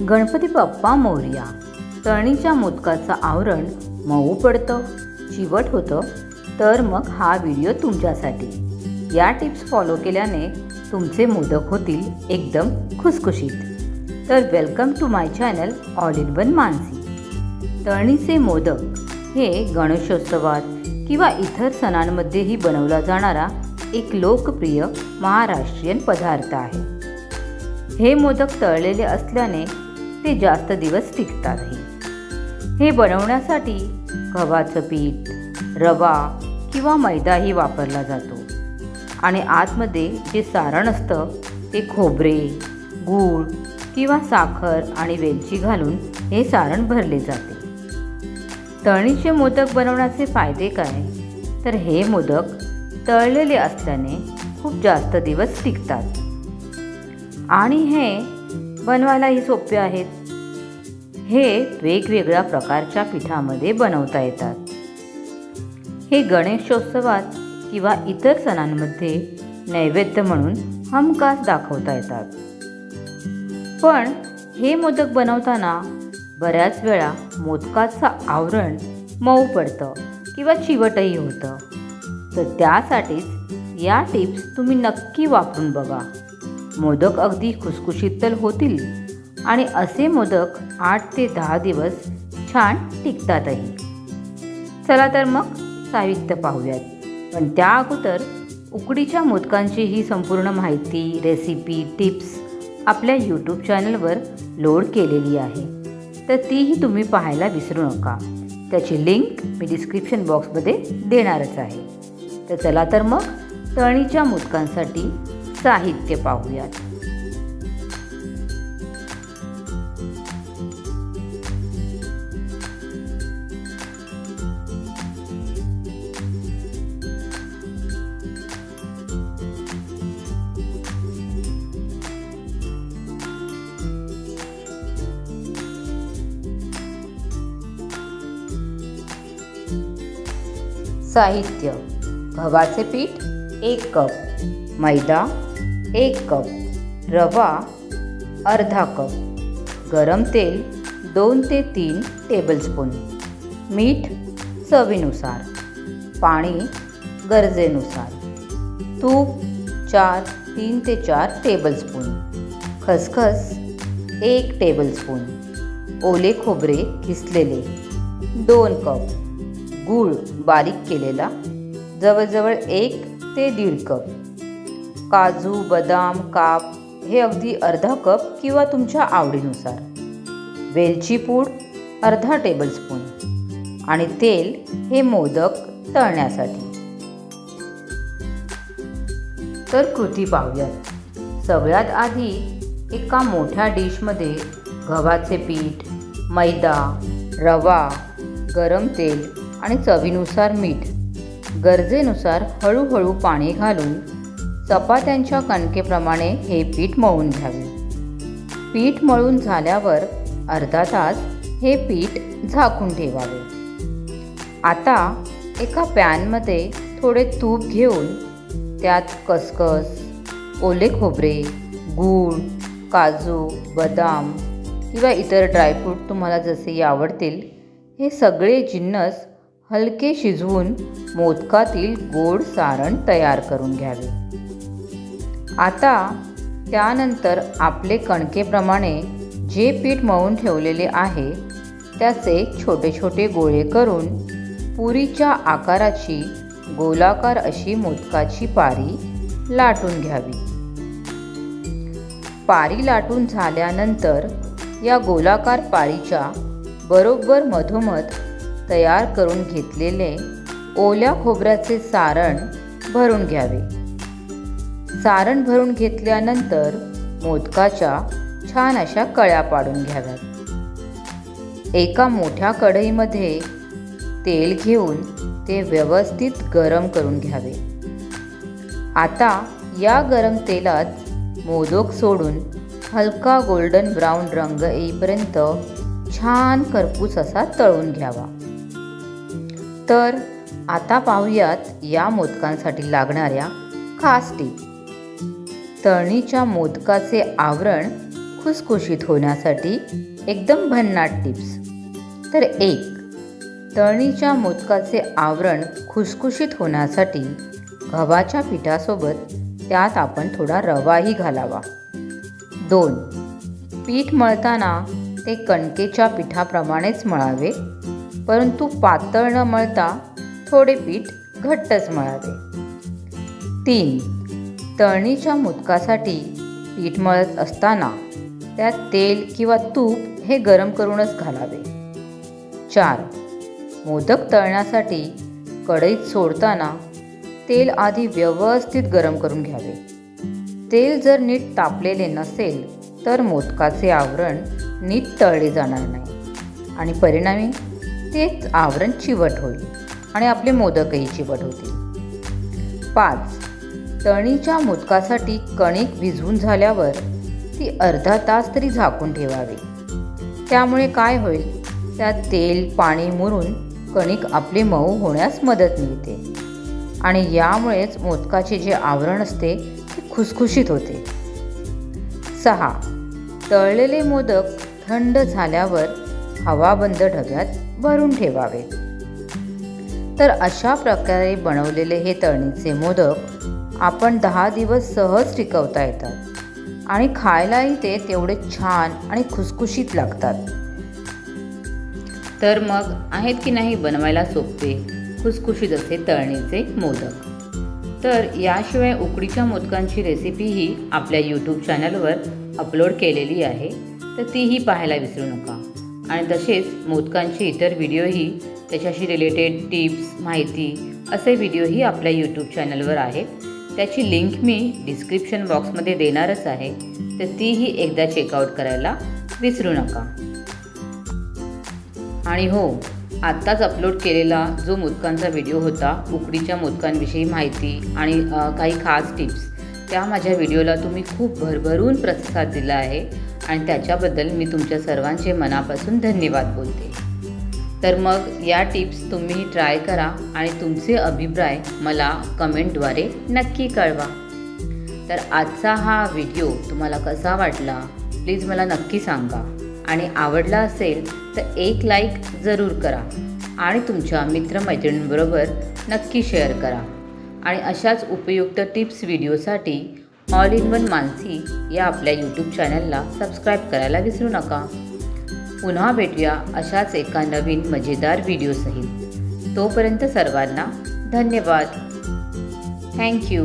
गणपती बाप्पा मोर्या. तळणीच्या मोदकाचं आवरण मऊ पडतं चिवट होतं तर मग हा व्हिडिओ तुमच्यासाठी. या टिप्स फॉलो केल्याने तुमचे मोदक होतील एकदम खुसखुशीत. तर welcome to my channel all in one Mansi. तळणीचे modak हे गणेशोत्सवात किंवा इतर सणांमध्येही बनवला जाणारा एक लोकप्रिय महाराष्ट्रीयन पदार्थ आहे. हे मोदक तळलेले असल्याने ते जास्त दिवस टिकतातही. हे बनवण्यासाठी गव्हाचं पीठ रवा किंवा मैदाही वापरला जातो. आणि आतमध्ये जे सारण असतं ते खोबरे गूळ किंवा साखर आणि वेलची घालून हे सारण भरले जाते. तळणीचे मोदक बनवण्याचे फायदे काय? तर हे मोदक तळलेले असल्याने खूप जास्त दिवस टिकतात. आणि हे बनवायलाही सोपे आहेत. हे वेगवेगळ्या प्रकारच्या पिठामध्ये बनवता येतात. हे गणेशोत्सवात किंवा इतर सणांमध्ये नैवेद्य म्हणून हमखास दाखवता येतात. पण हे मोदक बनवताना बऱ्याच वेळा मोदकाचं आवरण मऊ पडतं किंवा चिवटही होतं. तर त्यासाठीच या टिप्स तुम्ही नक्की वापरून बघा. मोदक अगदी खुसखुशीत तर होतील. आणि असे मोदक आठ ते दहा दिवस छान टिकतातही चला तर मग साहित्य पाहूयात. पण त्या अगोदर उकडीच्या मोदकांची ही संपूर्ण माहिती रेसिपी टिप्स आपल्या यूट्यूब चॅनलवर लोड केलेली आहे. तर तीही तुम्ही पाहायला विसरू नका. त्याची लिंक मी डिस्क्रिप्शन बॉक्समध्ये देणारच आहे. तर चला तर मग तळणीच्या मोदकांसाठी साहित्य पाहूयात. साहित्य. गव्हाचे पीठ एक कप मैदा एक कप रवा अर्धा कप गरम तेल दोन ते तीन टेबलस्पून मीठ चवीनुसार पाणी गरजेनुसार तूप चार तीन ते चार टेबलस्पून खसखस एक टेबलस्पून ओले खोबरे किसलेले दोन कप. गूळ बारीक केलेला जवळजवळ एक ते दीड कप. काजू बदाम काप हे अगदी अर्धा कप किंवा तुमच्या आवडीनुसार. वेलची पूड अर्धा टेबलस्पून आणि तेल हे मोदक तळण्यासाठी. तर कृती पाहूयात. सगळ्यात आधी एका मोठ्या डिशमध्ये गव्हाचे पीठ मैदा रवा गरम तेल आणि चवीनुसार मीठ. गरजेनुसार हळूहळू पाणी घालून चपात्यांच्या कणकेप्रमाणे हे पीठ मळून घ्यावे. पीठ मळून झाल्यावर अर्धा तास हे पीठ झाकून ठेवावे. आता एका पॅनमध्ये थोडे तूप घेऊन त्यात कसकस ओले खोबरे गूळ काजू बदाम किंवा इतर ड्रायफ्रूट तुम्हाला जसे आवडतील हे सगळे जिन्नस हलके शिजवून मोदकातील गोड सारण तयार करून घ्यावे. आता त्यानंतर आपले कणकेप्रमाणे जे पीठ मळून ठेवलेले आहे त्याचे छोटे छोटे गोळे करून पुरीच्या आकाराची गोलाकार अशी मोदकाची पारी लाटून घ्यावी. पारी लाटून झाल्यानंतर या गोलाकार पारीच्या बरोबर मधोमध तयार करून घेतलेले ओल्या खोबऱ्याचे सारण भरून घ्यावे. सारण भरून घेतल्यानंतर मोदकाच्या छान अशा कळ्या पाडून घ्याव्यात. एका मोठ्या कढईमध्ये तेल घेऊन ते व्यवस्थित गरम करून घ्यावे. आता या गरम तेलात मोदक सोडून हलका गोल्डन ब्राऊन रंग येईपर्यंत छान करपूस असा तळून घ्यावा. तर आता पाहूयात या मोदकांसाठी लागणाऱ्या खास टीप. तळणीच्या मोदकाचे आवरण खुसखुशीत होण्यासाठी एकदम भन्नाट टिप्स. तर एक तळणीच्या मोदकाचे आवरण खुसखुशीत होण्यासाठी गव्हाच्या पिठासोबत त्यात आपण थोडा रवाही घालावा. दोन पीठ मळताना ते कणकेच्या पिठाप्रमाणेच मळावे. परंतु पातळ न मळता थोडे पीठ घट्टच मळावे. तीन तळणीच्या मोदकासाठी पीठ मळत असताना त्यात तेल किंवा तूप हे गरम करूनच घालावे. चार मोदक तळण्यासाठी कढईत सोडताना तेल आधी व्यवस्थित गरम करून घ्यावे. तेल जर नीट तापलेले नसेल तर मोदकाचे आवरण नीट तळले जाणार नाही. आणि परिणामी तेच आवरण चिवट होईल आणि आपले मोदकही चिवट होतील. पाच तणीच्या मोदकासाठी कणिक भिजवून झाल्यावर ती अर्धा तास तरी झाकून ठेवावी. त्यामुळे काय होईल? त्यात तेल पाणी मुरून कणिक आपले मऊ होण्यास मदत मिळते. आणि यामुळेच मोदकाचे जे आवरण असते ते खुसखुशीत होते. सहा तळलेले मोदक थंड झाल्यावर हवाबंद ढग्यात भरून ठेवावे. तर अशा प्रकारे बनवलेले हे तळणीचे मोदक आपण दहा दिवस सहज टिकवता येतात आणि खायलाही ते तेवढे छान आणि खुसखुशीत लागतात. तर मग आहेत की नाही बनवायला सोपे खुसखुशीत असे तळणीचे मोदक. तर याशिवाय उकडीच्या मोदकांची रेसिपीही आपल्या यूट्यूब चॅनलवर अपलोड केलेली आहे तर तीही पाहायला विसरू नका. आणि तसेच मोदकांचे इतर व्हिडिओही त्याच्याशी रिलेटेड टिप्स माहिती असे व्हिडिओही आपल्या यूट्यूब चॅनलवर आहेत त्याची लिंक मी डिस्क्रिप्शन बॉक्समध्ये देणारच आहे. तर तीही एकदा चेकआउट करायला विसरू नका. आणि हो आत्ताच अपलोड केलेला जो मोदकांचा व्हिडिओ होता उकडीच्या मोदकांविषयी माहिती आणि काही खास टिप्स त्या माझ्या व्हिडिओला तुम्ही खूप भरभरून प्रतिसाद दिला आहे. आणि त्याच्याबद्दल मी तुमच्या सर्वांचे मनापासून धन्यवाद बोलते. तर मग या टिप्स तुम्ही ट्राय करा आणि तुमचे अभिप्राय मला कमेंटद्वारे नक्की कळवा. तर आजचा हा व्हिडिओ तुम्हाला कसा वाटला प्लीज मला नक्की सांगा. आणि आवडला असेल तर एक लाईक जरूर करा आणि तुमच्या मित्रमैत्रिणींबरोबर नक्की शेअर करा. आणि अशाच उपयुक्त टिप्स व्हिडिओसाठी ऑल इन वन मानसी या आपल्या यूट्यूब चॅनलला सबस्क्राईब करायला विसरू नका. पुन्हा भेटूया अशाच एका नवीन मजेदार व्हिडिओसहित तोपर्यंत सर्वांना धन्यवाद. थँक्यू